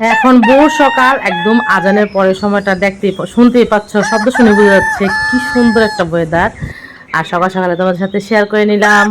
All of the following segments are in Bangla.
এখন বহু সকাল, একদম আজানের পরের সময়টা দেখতে শুনতেই পাচ্ছ, শব্দ শুনে বোঝা যাচ্ছে কি সুন্দর একটা ওয়েদার আর সকাল সকালে তোমাদের সাথে শেয়ার করে নিলাম।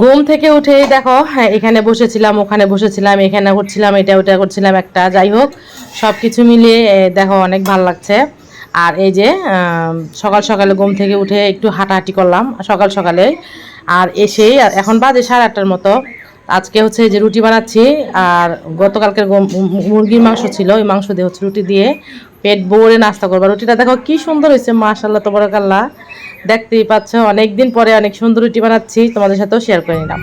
ঘুম থেকে উঠেই দেখো হ্যাঁ এখানে বসেছিলাম, ওখানে বসেছিলাম, এখানে করছিলাম, এটা ওটা করছিলাম, একটা, যাই হোক সব কিছু মিলিয়ে দেখো, অনেক ভালো লাগছে। আর এই যে সকাল সকালে ঘুম থেকে উঠে একটু হাঁটাহাঁটি করলাম, সকাল সকালে। আর এসেই এখন বাজে সাড়ে আটটার মতো। আজকে হচ্ছে যে রুটি বানাচ্ছি, আর গতকালকের মুরগির মাংস ছিল, ওই মাংস দিয়ে হচ্ছে রুটি দিয়ে পেট ভরে নাস্তা করব। রুটিটা দেখো কি সুন্দর হয়েছে মাশাল্লাহ তোবরাকাল্লাহ। দেখতেই পাচ্ছ, অনেকদিন পরে অনেক সুন্দর রুটি বানাচ্ছি, তোমাদের সাথেও শেয়ার করে নিলাম।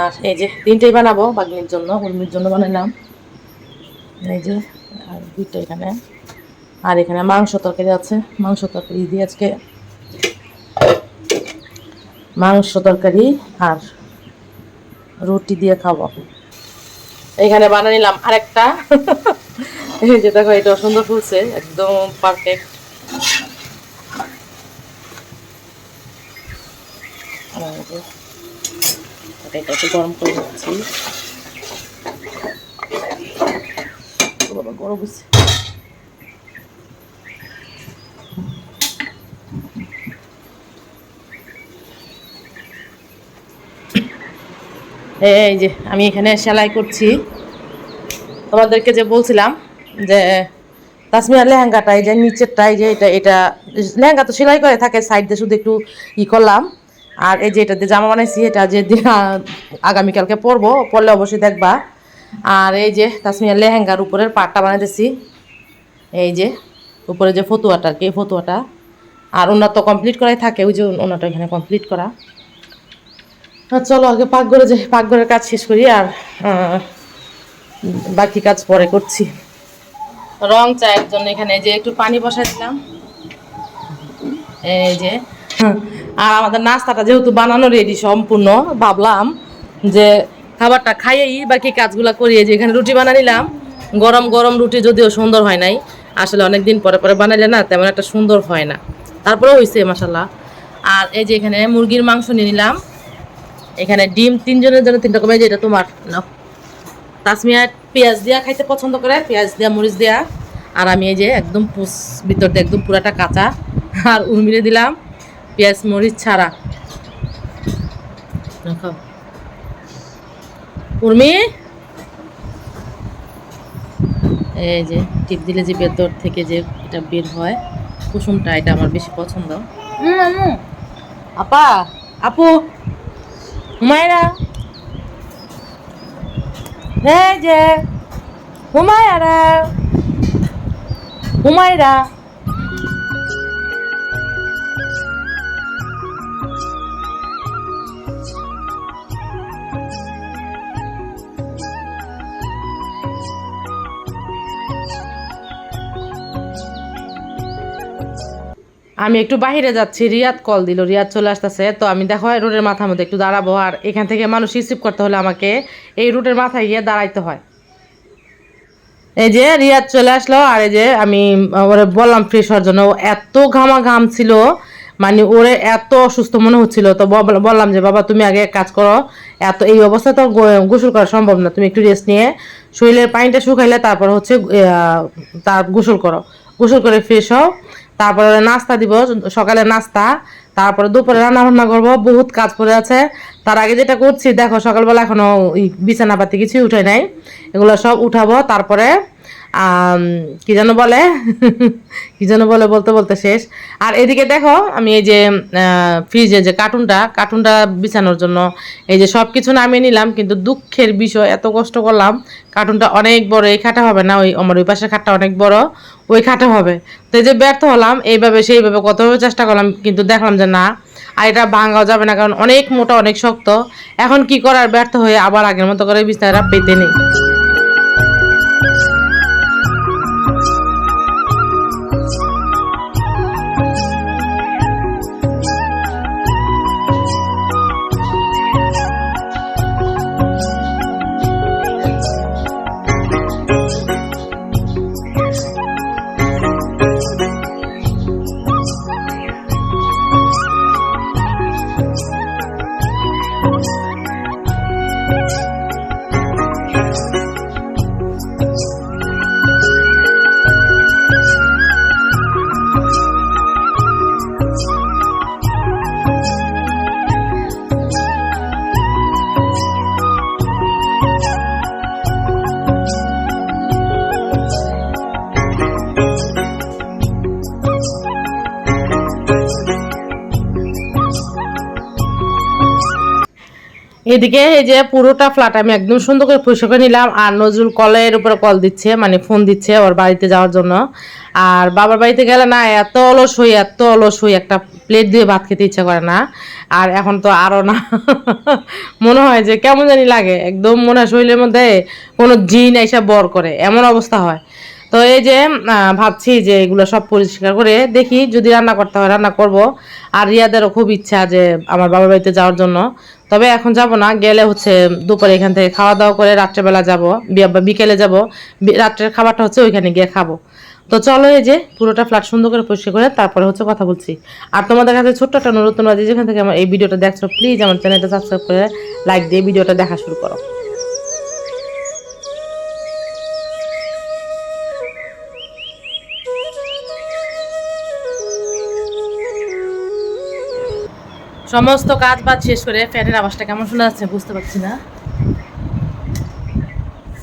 আর এই যে তিনটেই বানাবো, বাগনির জন্য উর্মির জন্য বানালাম। এই যে, আর দুইটা এখানে। আর এখানে মাংস তরকারি আছে, মাংস তরকারি দিয়ে আজকে মাংস তরকারি আর রুটি দিয়ে খাব। এখানে বানিয়ে নিলাম আরেকটা। যে দেখো এটা সুন্দর ফুলছে, একদম পারফেক্ট এটা গরম করে দিচ্ছি গরম হচ্ছে। এই যে, আমি এখানে সেলাই করছি। তোমাদেরকে যে বলছিলাম যে তাসমিয়ার লেহেঙ্গাটা, এই যে নিচেরটা যে এটা এটা, লেহেঙ্গা তো সেলাই করে থাকে সাইড দিয়ে শুধু একটু ই করলাম। আর এই যে এটা দিয়ে জামা বানাইছি, এটা যে আগামীকালকে পরবো, পরলে অবশ্যই দেখবা। আর এই যে তাসমিয়ার লেহেঙ্গার উপরের পাটটা বানাইতেছি। এই যে, উপরে যে ফতুয়াটা কি ফতুয়াটা। আর ওনার তো কমপ্লিট করাই থাকে, ওই যে ওনাটা এখানে কমপ্লিট করা। চলো আগে পাকঘরে যে পাকঘরের কাজ শেষ করি আর বাকি কাজ পরে করছি। রং চায়ের জন্য এখানে যে একটু পানি বসাই দিলাম। এই যে। হুম, আর আমাদের নাস্তাটা যেহেতু বানানো রেডি সম্পূর্ণ ভাবলাম যে খাবারটা খাইয়েই বাকি কাজগুলো করিয়ে যে এখানে রুটি বানা নিলাম। গরম গরম রুটি যদিও সুন্দর হয় নাই আসলে অনেক দিন পরে পরে বানাইলে না তেমন একটা সুন্দর হয় না। তারপরেও হয়েছে মাসাল্লাহ আর এই যে এখানে মুরগির মাংস নিয়ে নিলাম। এখানে ডিম তিনজনের জন্য তিন রকমের যেটা তোমার নাও। তাসমিয়া পেঁয়াজ দিয়া খাইতে পছন্দ করে পেঁয়াজ দিয়া মরিচ দিয়া। আর আমি এই যে একদম পুস ভিতর দিয়ে একদম পুরাটা কাঁচা। আর উর্মিরে দিলাম পেঁয়াজ মরিচ ছাড়া। উর্মি? এই যে টিপ দিলে যে ভেতর থেকে যে এটা বের হয় কুসুমটা এটা আমার বেশি পছন্দ। আপা আপু। হুমায়রা? এই যে হুমায়রা। হুমায়রা। আমি একটু বাইরে যাচ্ছি, রিয়াদ কল দিল, রিয়াদ চলে আসতেছে। তো আমি দেখো রোডের মাথার মধ্যে একটু দাঁড়াবো আর এখান থেকে মানুষ রিসিভ করতে হলে আমাকে এই রুটের মাথায় গিয়ে দাঁড়াইতে হয়। এই যে রিয়াদ চলে আসলো আর এই যে আমি, ওরে বললাম ফ্রেশ হওয়ার জন্য এত ঘামা ঘাম ছিল মানে ওরে এত অসুস্থ মনে হচ্ছিল। তো বললাম যে, বাবা, তুমি আগে কাজ করো, এত, এই অবস্থায় তো গোসল করা সম্ভব না, তুমি একটু রেস্ট নিয়ে শরীরের পানিটা শুকাইলে তারপর হচ্ছে তার গোসল করো। গোসল করে ফ্রেশ হও। তারপরে নাস্তা দিব, সকালে নাস্তা, তারপরে দুপুরে রান্না বান্না করব, বহুত কাজ পড়ে আছে। তার আগে যেটা করছি, দেখো, সকালবেলা এখনও বিছানাপাতি কিছুই উঠে নাই। এগুলো সব উঠাবো, তারপরে কি যেন বলে? কি যেন বলে বলতে বলতে শেষ। আর এদিকে দেখো, আমি এই যে ফ্রিজে যে কার্টুনটা কার্টুনটা বিছানোর জন্য এই যে সব কিছু নামিয়ে নিলাম, কিন্তু দুঃখের বিষয়, এত কষ্ট করলাম কার্টুনটা অনেক বড়, এই খাটা হবে না, ওই আমার ওই পাশের খাটটা অনেক বড়, ওই খাটা হবে। তো এই যে ব্যর্থ হলাম, এইভাবে সেইভাবে কতভাবে চেষ্টা করলাম, কিন্তু দেখলাম যে না, আর এটা ভাঙাও যাবে না, কারণ অনেক মোটা, অনেক শক্ত। এখন কি করার, ব্যর্থ হয়ে আবার আগের মতো করে বিছানাটা পেতে নেই। এদিকে এই যে পুরোটা ফ্ল্যাট আমি একদম সুন্দর করে পরিষ্কার করে নিলাম। আর নজরুল কলের উপরে কল দিচ্ছে মানে ফোন দিচ্ছে ওর বাড়িতে যাওয়ার জন্য। আর বাবার বাড়িতে গেলে না, এত অলস হই, এত অলস হই, একটা প্লেট দিয়ে ভাত খেতে ইচ্ছা করে না। আর এখন তো আরও না। মনে হয় যে কেমন জানি লাগে, একদম মনে হয় শরীরের মধ্যে কোনো জিন এসে বর করে, এমন অবস্থা হয়। তো এই যে ভাবছি যে এগুলো সব পরিষ্কার করে দেখি, যদি রান্না করতে হয় রান্না করব। আর রিয়াদেরও খুব ইচ্ছা যে আমার বাবার বাড়িতে যাওয়ার জন্য। তবে এখন যাব না, গেলে হচ্ছে দুপুরে এখান থেকে খাওয়া দাওয়া করে রাত্রেবেলা যাব বিকেলে যাব। রাত্রের খাবারটা হচ্ছে ওইখানে গিয়ে খাব। তো চলো এই যে, পুরোটা ফ্ল্যাট সুন্দর করে পরিষ্কার করে তারপরে হচ্ছে কথা বলছি। আর তোমাদের কাছে ছোট্ট একটা নতুন আছে যেখান থেকে আমার এই ভিডিওটা দেখছ প্লিজ আমার চ্যানেলটা সাবস্ক্রাইব করে লাইক দিয়ে ভিডিওটা দেখা শুরু করো। সমস্ত কাজ বাজ শেষ করে ফ্যানের আওয়াজটা কেমন শোনা যাচ্ছে বুঝতে পারছি না।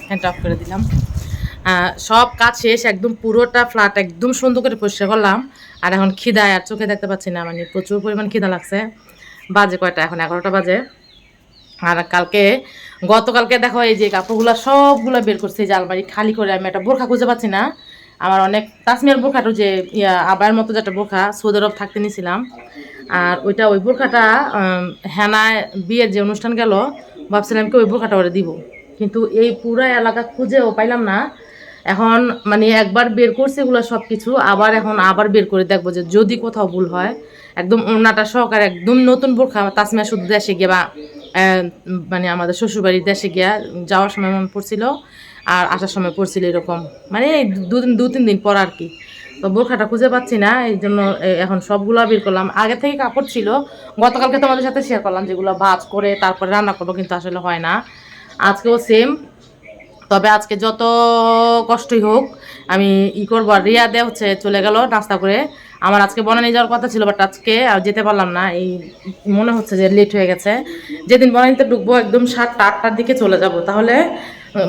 ফ্যানটা অফ করে দিলাম। সব কাজ শেষ, একদম পুরোটা ফ্ল্যাট একদম সুন্দর করে পরিষ্কার করলাম। আর এখন খিদায় আর চোখে দেখতে পাচ্ছি না মানে প্রচুর পরিমাণ খিদা লাগছে। বাজে কয়টা? এখন এগারোটা বাজে। আর কালকে, গতকালকে দেখো এই যে কাপড়গুলো সবগুলো বের করছে যে আলমারি খালি করে, আমি একটা বোরখা খুঁজে পাচ্ছি না। আমার অনেক তাসমিয়ার বোরখাটা যে আবার মতো যে একটা বোরখা সৌদি আরব থাকতে নিয়েছিলাম আর ওইটা ওই বোরখাটা হেনায় বিয়ের যে অনুষ্ঠান গেল, ভাবছিলাম কি ওই বোরখাটা ওরা দিব। কিন্তু এই পুরো এলাকা খুঁজেও পাইলাম না। এখন মানে একবার বের করছে এগুলো সব কিছু আবার এখন আবার বের করে দেখব যে যদি কোথাও ভুল হয়। একদম ওনাটা সহকারে একদম নতুন বোরখা তাসমিয়া শুধু দেশে গিয়ে বা মানে আমাদের শ্বশুরবাড়ির দেশে গিয়া যাওয়ার সময় মনে পড়ছিল, আর আসার সময় পড়ছিল এরকম। মানে দু, তিন দিন পর আর কি। তো বোরখাটা খুঁজে পাচ্ছি না, এই জন্য এখন সবগুলো বের করলাম। আগে থেকে কাপড় ছিল, গতকালকে তোমাদের সাথে শেয়ার করলাম যেগুলো ভাজ করে তারপরে রান্না করব, কিন্তু আসলে হয় না। আজকেও সেম তবে আজকে যত কষ্টই হোক, আমি ই করব। আর রিয়া দেয়া হচ্ছে চলে গেল নাস্তা করে। আমার আজকে বনানি যাওয়ার কথা ছিল বাট আজকে আর যেতে পারলাম না। এই মনে হচ্ছে যে লেট হয়ে গেছে। যেদিন বনানিতে ঢুকবো, একদম সাতটা, আটটার দিকে চলে যাব। তাহলে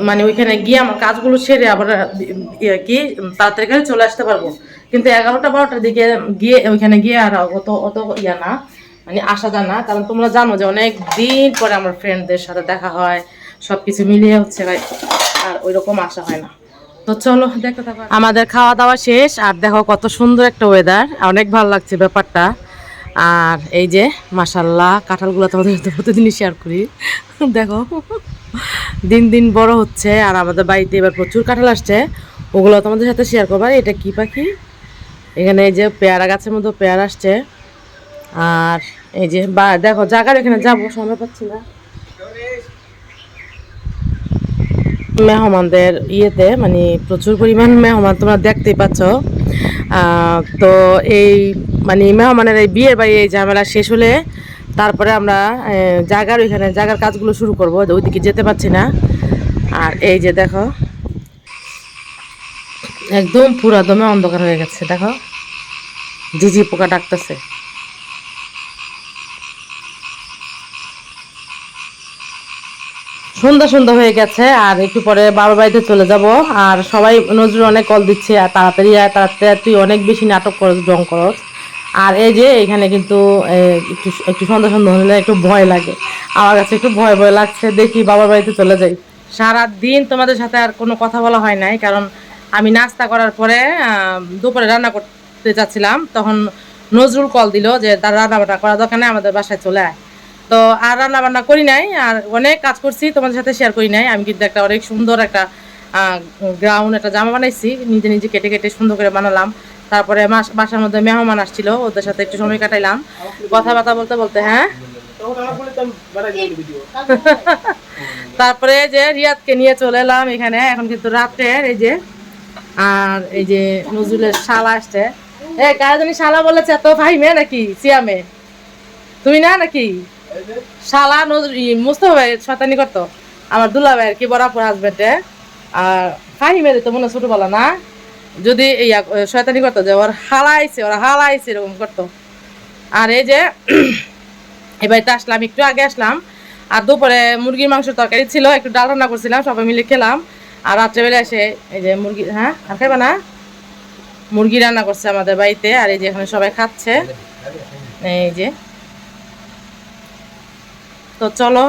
মানে ওইখানে গিয়ে আমার কাজগুলো সেরে আবার ইয়ে কি, তাড়াতাড়ি চলে আসতে পারব। কিন্তু এগারোটা, বারোটার দিকে গিয়ে ওইখানে গিয়ে আর অত অত ইয়া না মানে আসা যায় না। কারণ তোমরা জানো যে অনেক দিন পরে আমার ফ্রেন্ডদের সাথে দেখা হয় সব কিছু মিলিয়ে হচ্ছে ভাই, আর ওই রকম আসা হয় না। তো চলো থাকো আমাদের খাওয়া দাওয়া শেষ, আর দেখো কত সুন্দর একটা ওয়েদার অনেক ভালো লাগছে ব্যাপারটা। আর এই যে মাসাল্লাহ কাঁঠালগুলো তোমাদের প্রতিদিনই শেয়ার করি। দেখো। দিন দিন বড় হচ্ছে আর আমাদের বাড়িতে এবার প্রচুর কাঁঠাল আসছে। ওগুলো তোমাদের সাথে শেয়ার করব। এটা কি পাখি? এখানে এই যে পেয়ারা গাছের মধ্যে পেয়ারা আসছে। আর এই যে বা, দেখো জায়গার এখানে যাব, সময় পাচ্ছি না। মেহমানদের ইয়েতে মানে প্রচুর পরিমাণ মেহমান তোমরা দেখতেই পাচ্ছ। তো এই মানে মেহমানের এই বিয়ের বাড়ি এই ঝামেলা শেষ হলে তারপরে আমরা জায়গার ওইখানে, জায়গার কাজগুলো শুরু করব ওইদিকে যেতে পারছি না। আর এই যে দেখো, একদম পুরা দমে অন্ধকার হয়ে গেছে, দেখো। ঝিঝি পোকা ডাকতেছে। সন্ধ্যা সন্ধ্যা হয়ে গেছে, আর একটু পরে বাবার বাড়িতে চলে যাব। আর সবাই নজরুল অনেক কল দিচ্ছে, আর তাড়াতাড়ি আয়, তাড়াতাড়ি তুই অনেক বেশি নাটক করস, জং করস। আর এই যে এখানে কিন্তু একটু একটু সন্ধ্যা সন্ধ্যা হলে একটু ভয় লাগে। আমার কাছে একটু ভয় ভয় লাগছে, দেখি বাবার বাড়িতে চলে যাই। সারা দিন তোমাদের সাথে আর কোনো কথা বলা হয় নাই, কারণ আমি নাস্তা করার পরে দুপুরে রান্না করতে যাচ্ছিলাম, তখন নজরুল কল দিল যে তার রান্না বান্না করা দরকার নেই, আমাদের বাসায় চলে আয়। তো আর রান্না বান্না করি নাই, আর অনেক কাজ করছি, তোমাদের সাথে শেয়ার করি নাই। আমি কিন্তু একটা অনেক সুন্দর একটা গ্রাউন্ড একটা জামা বানাইছি, নিজে নিজে কেটে কেটে সুন্দর করে বানালাম। তারপরে বাসার মধ্যে মেহমান আসছিল, ওদের সাথে একটু সময় কাটাইলাম। কথাবার্তা বলতে বলতে হ্যাঁ? তারপরে যে রিয়াদকে নিয়ে চলে এলাম এখানে, এখন কিন্তু রাতের এই যে, আর এই যে নজরুলের শালা আসছে। এ, কারা জানি শালা বলেছে তো ভাই মেয়ে নাকি? সিয়ামে। তুমি না নাকি? শালা নজর মুস্তফা ভাই শতানি করতো। আমার দুলা ভাইয়ের কি বরাবর হাজবেন্ডে আর ফাহিমের তো মনে ছোটবেলা, না? যদি ইয়া শয়তানি করতো যে ওর হালাইছে, ওরা হালাইছে এরকম করতো। আর এই যে, এবার তো আসলাম, একটু আগে আসলাম, আর দুপুরে মুরগির মাংসের তরকারি ছিল, একটু ডাল রান্না করছিলাম, সবাই মিলে খেলাম, আর রাত্রেবেলা এসে এই যে মুরগি হ্যাঁ আর খাইবা না? মুরগি রান্না করছে আমাদের বাড়িতে, আর এই যে এখানে সবাই খাচ্ছে। এই যে। তো চলো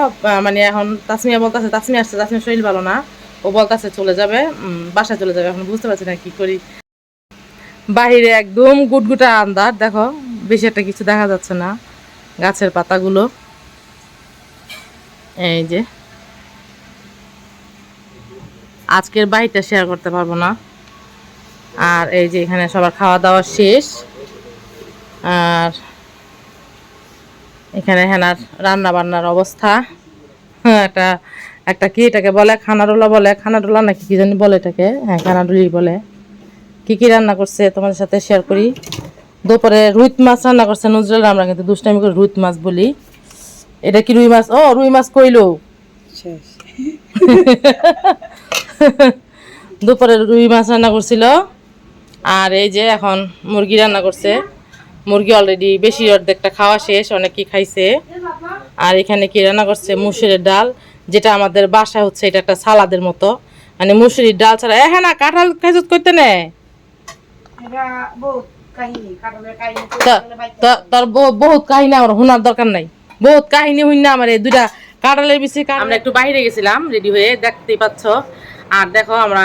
মানে এখন তাসমিয়া বলতেছে, তাসমিয়া আসছে তাসমিয়া শরীর ভালো না। ও বলতেছে চলে যাবে বাসায় চলে যাবে। এখন বুঝতে পারছি না কি করি। বাহিরে একদম গুটগুটা আন্দার দেখো বেশি একটা কিছু দেখা যাচ্ছে না গাছের পাতাগুলো। এই যে। আজকের বাড়িটা শেয়ার করতে পারব না। আর এই যে এখানে সবার খাওয়া দাওয়া শেষ। আর এখানে হেনার রান্না বান্নার অবস্থা। হ্যাঁ, একটা একটা কি এটাকে বলে? খানাডোলা বলে? খানাডোলা নাকি কি জানি বলে এটাকে? হ্যাঁ খানাডুলি বলে। কি কি রান্না করছে? তোমাদের সাথে শেয়ার করি। দুপুরে রুইত মাছ রান্না করছে নজরুল। আমরা কিন্তু দুষ্টামি করে রুইত মাছ বলি। এটা কি রুই মাছ? ও রুই মাছ কইলো। দুপুরে রুই মাছ রান্না করছিল। আর এই যে এখন মুরগি রান্না করছে। মুরগি অলরেডি বেশি অর্ধেকটা খাওয়া শেষ অনেকেই খাইছে। আর এখানে কি রান্না করছে? মুসুরের ডাল যেটা আমাদের বাসায় হচ্ছে এটা একটা সালাদের মতো। মানে মুসুরির ডাল ছাড়া এ হ্যাঁ না কাঁঠাল খেজুত করতে নে। তার বহু- বহুত কাহিনী আমার শোনার দরকার নাই। বহুত কাহিনী হইন না আমার এই দুইটা কাঁঠালের বেশি আমরা একটু বাইরে গেছিলাম রেডি হয়ে দেখতেই পাচ্ছ। আর দেখো আমরা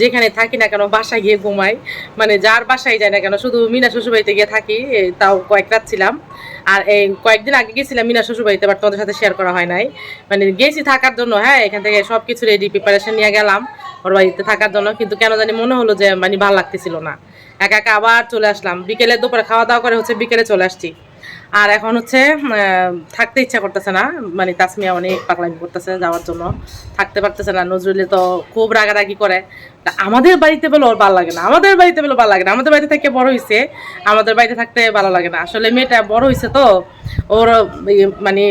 যেখানে থাকি না কেন, বাসায় গিয়ে ঘুমাই। মানে যার বাসায় যাই না কেন, শুধু মিনা শ্বশুরবাড়িতে গিয়ে থাকি তাও কয়েক রাত ছিলাম। আর এই কয়েকদিন আগে গেছিলাম মিনা শ্বশুরবাড়িতে বাট তোমাদের সাথে শেয়ার করা হয় নাই। মানে গেছি থাকার জন্য হ্যাঁ এখান থেকে সব কিছু রেডি প্রিপারেশন নিয়ে গেলাম ওর বাড়িতে থাকার জন্য। কিন্তু কেন জানি মনে হলো যে মানে ভালো লাগতেছিল না। একা একা আবার চলে আসলাম। বিকেলে দুপুরে খাওয়া দাওয়া করে হচ্ছে বিকেলে চলে আসছি। আর এখন হচ্ছে থাকতে ইচ্ছা করতেছে না। মানে তাসমিয়া অনেক পাগলামি করতেছে যাওয়ার জন্য। থাকতে পারতেছে না নজরুলে তো খুব রাগারাগি করে। আমাদের বাড়িতে বলে ওর ভালো লাগে না। আমাদের বাড়িতে বলে ভালো লাগে না। আমাদের বাড়িতে থেকে বড় হয়েছে আমাদের বাড়িতে থাকতে ভালো লাগে না। আসলে মেয়েটা বড় হয়েছে তো, ওর মানে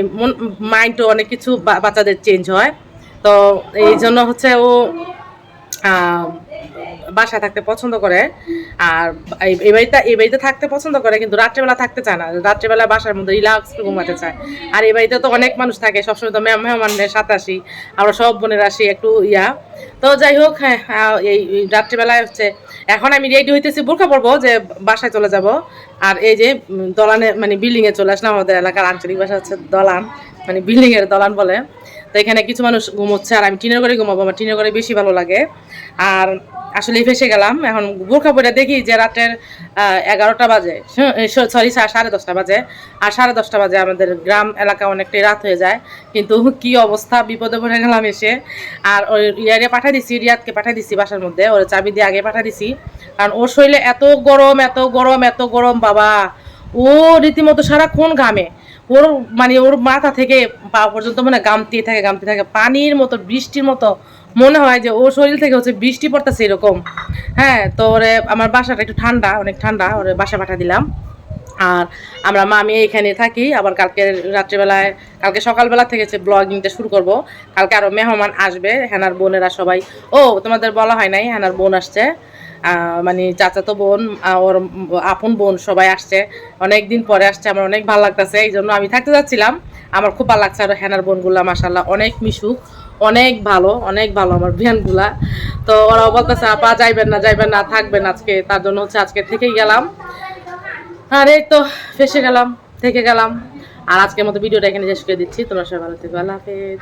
মাইন্ডও অনেক কিছু বাচ্চাদের চেঞ্জ হয়। তো এই জন্য হচ্ছে ও বাসায় থাকতে পছন্দ করে, আর এই- বাড়িতে, এই বাড়িতে থাকতে পছন্দ করে, কিন্তু রাত্রেবেলা থাকতে চায় না। রাত্রেবেলা বাসার মধ্যে রিল্যাক্স ঘুমাতে চায়। আর এই বাড়িতে তো অনেক মানুষ থাকে, সবসময় তো মেহ- মেহমানদের সাথে আসি, আমরা সব বোনের আসি, একটু ইয়া। তো যাই হোক হ্যাঁ এই এই রাত্রেবেলায় হচ্ছে, এখন আমি রেডি হইতেছি, বোরখা পড়ব যে বাসায় চলে যাব। আর এই যে দলানে মানে বিল্ডিংয়ে চলে আসলাম আমাদের এলাকার আঞ্চলিক ভাষা হচ্ছে দলান মানে বিল্ডিংয়ের দলান বলে। তো এখানে কিছু মানুষ ঘুমোচ্ছে, আর আমি টিনের ঘরে ঘুমাবো, আমার টিনের ঘরে বেশি ভালো লাগে। আর আসলে ফেসে গেলাম। এখন বোরখা পরে দেখি যে রাতের এগারোটা বাজে। সরি সাড়ে দশটা বাজে। আর সাড়ে দশটা বাজে আমাদের গ্রাম এলাকা অনেকটাই রাত হয়ে যায়। কিন্তু কি অবস্থা, বিপদে পড়ে গেলাম এসে। আর ওই ইয়ারে পাঠাই দিছি, রিয়াদকে পাঠাই দিছি বাসার মধ্যে। ওর চাবি দিয়ে আগে পাঠাই দিছি। কারণ ওর শরীরে এত গরম এত গরম এত গরম, বাবা। ও রীতিমতো সারাক্ষণ ঘামে। ওর মানে ওর মাথা থেকে পা পর্যন্ত মানে গামতে থাকে গামতে থাকে। পানির মতো, বৃষ্টির মতো মনে হয় যে ওর শরীর থেকে হচ্ছে বৃষ্টি পড়তেছে এরকম। হ্যাঁ তো ওরে আমার বাসাটা একটু ঠান্ডা, অনেক ঠান্ডা, ওরে বাসা পাঠা দিলাম। আর আমরা মামি এখানে থাকি, আবার কালকে রাত্রিবেলায়, কালকে সকালবেলা থেকে ব্লগিংটা শুরু করব। কালকে আরও মেহমান আসবে, হেনার বোনেরা সবাই। ও, তোমাদের বলা হয় নাই, হেনার বোন আসছে। মানে চাচাতো বোন ওর আপন বোন সবাই আসছে। অনেক দিন পরে আসছে, আমার অনেক ভালো লাগতেছে এই জন্য আমি থাকতে যাচ্ছিলাম। আমার খুব ভালো লাগছে আর হেনার বোনগুলো মাসাল্লাহ অনেক মিশুক। অনেক ভালো অনেক ভালো আমার বিয়ানগুলা তো ওরা বলতেছে, আপা, যাইবেন না যাইবেন না, থাকবেন আজকে। তার জন্য হচ্ছে আজকে থেকে গেলাম। আর এই তো, ফেসে গেলাম, থেকে গেলাম। আর আজকের মতো ভিডিওটা এখানে শেষ করে দিচ্ছি। তোমার সবাই ভালো থেকো, আল্লাহ হাফেজ।